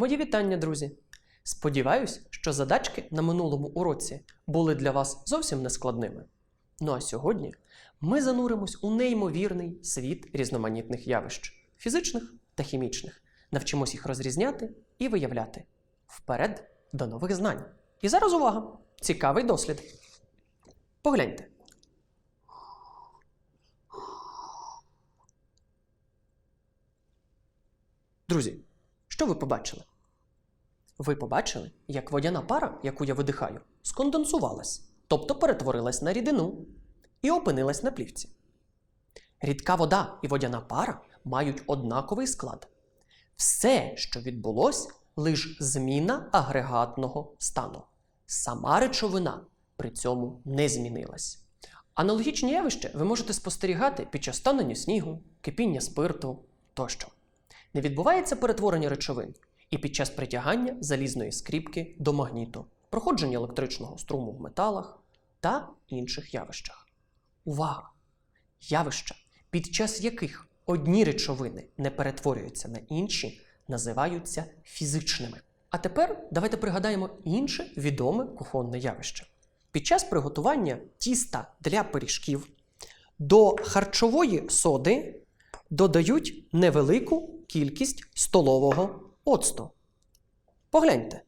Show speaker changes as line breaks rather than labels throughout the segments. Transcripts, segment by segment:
Мої вітання, друзі! Сподіваюсь, що задачки на минулому уроці були для вас зовсім нескладними. Ну а сьогодні ми зануримось у неймовірний світ різноманітних явищ фізичних та хімічних. Навчимось їх розрізняти і виявляти. Вперед до нових знань. І зараз увага! Цікавий дослід. Погляньте. Друзі, що ви побачили? Ви побачили, як водяна пара, яку я видихаю, сконденсувалась, тобто перетворилась на рідину і опинилась на плівці. Рідка вода і водяна пара мають однаковий склад. Все, що відбулось, лише зміна агрегатного стану. Сама речовина при цьому не змінилась. Аналогічні явища ви можете спостерігати під час танення снігу, кипіння спирту тощо. Не відбувається перетворення речовин і під час притягання залізної скріпки до магніту, проходження електричного струму в металах та інших явищах. Увага! Явища, під час яких одні речовини не перетворюються на інші, називаються фізичними. А тепер давайте пригадаємо інше відоме кухонне явище. Під час приготування тіста для пиріжків до харчової соди додають невелику кількість столового оцту. Погляньте.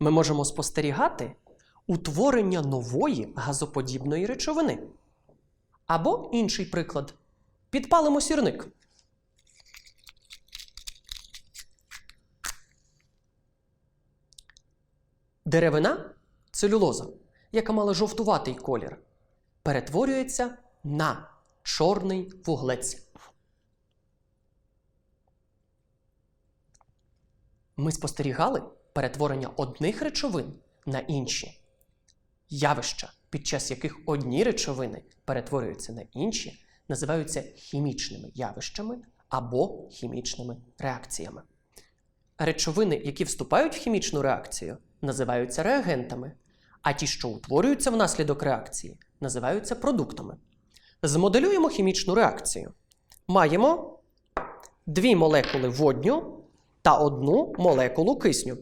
Ми можемо спостерігати утворення нової газоподібної речовини. Або інший приклад. Підпалимо сірник. Деревина целюлоза, яка мала жовтуватий колір, перетворюється на чорний вуглець. Ми спостерігали перетворення одних речовин на інші. Явища, під час яких одні речовини перетворюються на інші, називаються хімічними явищами або хімічними реакціями. Речовини, які вступають в хімічну реакцію, називаються реагентами, а ті, що утворюються внаслідок реакції, називаються продуктами. Змоделюємо хімічну реакцію. Маємо дві молекули водню та одну молекулу кисню.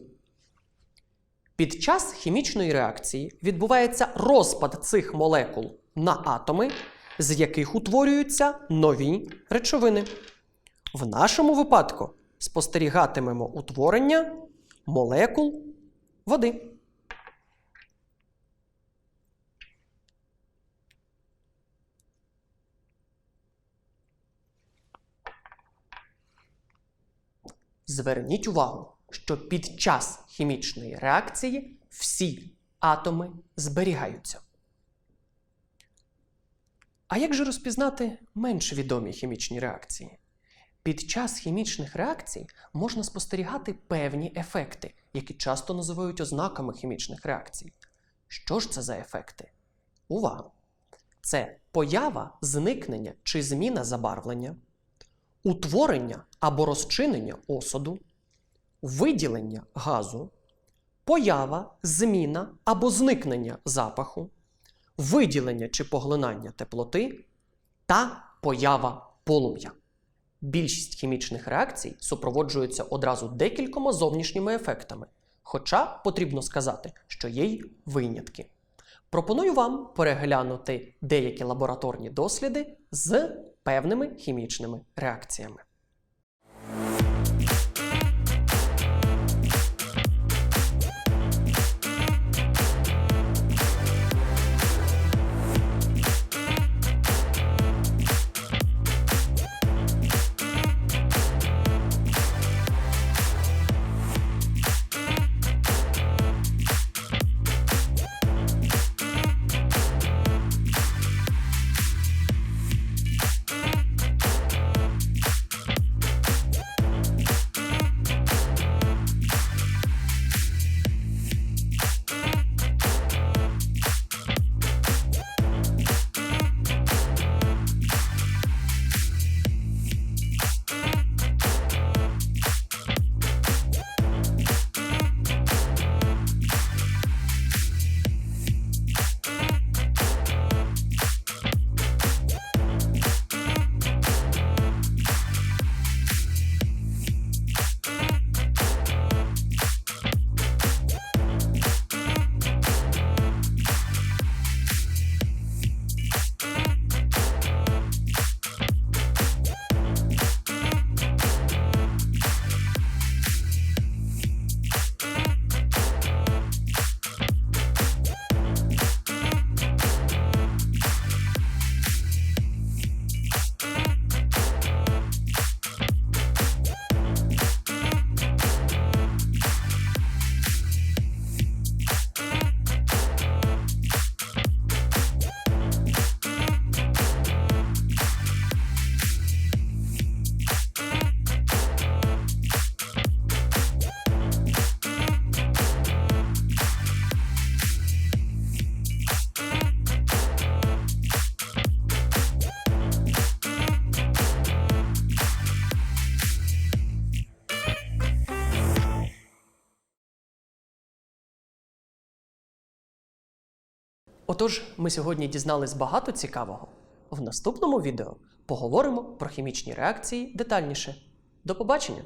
Під час хімічної реакції відбувається розпад цих молекул на атоми, з яких утворюються нові речовини. В нашому випадку спостерігатимемо утворення молекул води. Зверніть увагу, що під час хімічної реакції всі атоми зберігаються. А як же розпізнати менш відомі хімічні реакції? Під час хімічних реакцій можна спостерігати певні ефекти, які часто називають ознаками хімічних реакцій. Що ж це за ефекти? Увага! Це поява, зникнення чи зміна забарвлення, утворення або розчинення осаду, виділення газу, поява, зміна або зникнення запаху, виділення чи поглинання теплоти та поява полум'я. Більшість хімічних реакцій супроводжуються одразу декількома зовнішніми ефектами, хоча потрібно сказати, що є й винятки. Пропоную вам переглянути деякі лабораторні досліди з певними хімічними реакціями. Отож, ми сьогодні дізнались багато цікавого. В наступному відео поговоримо про хімічні реакції детальніше. До побачення!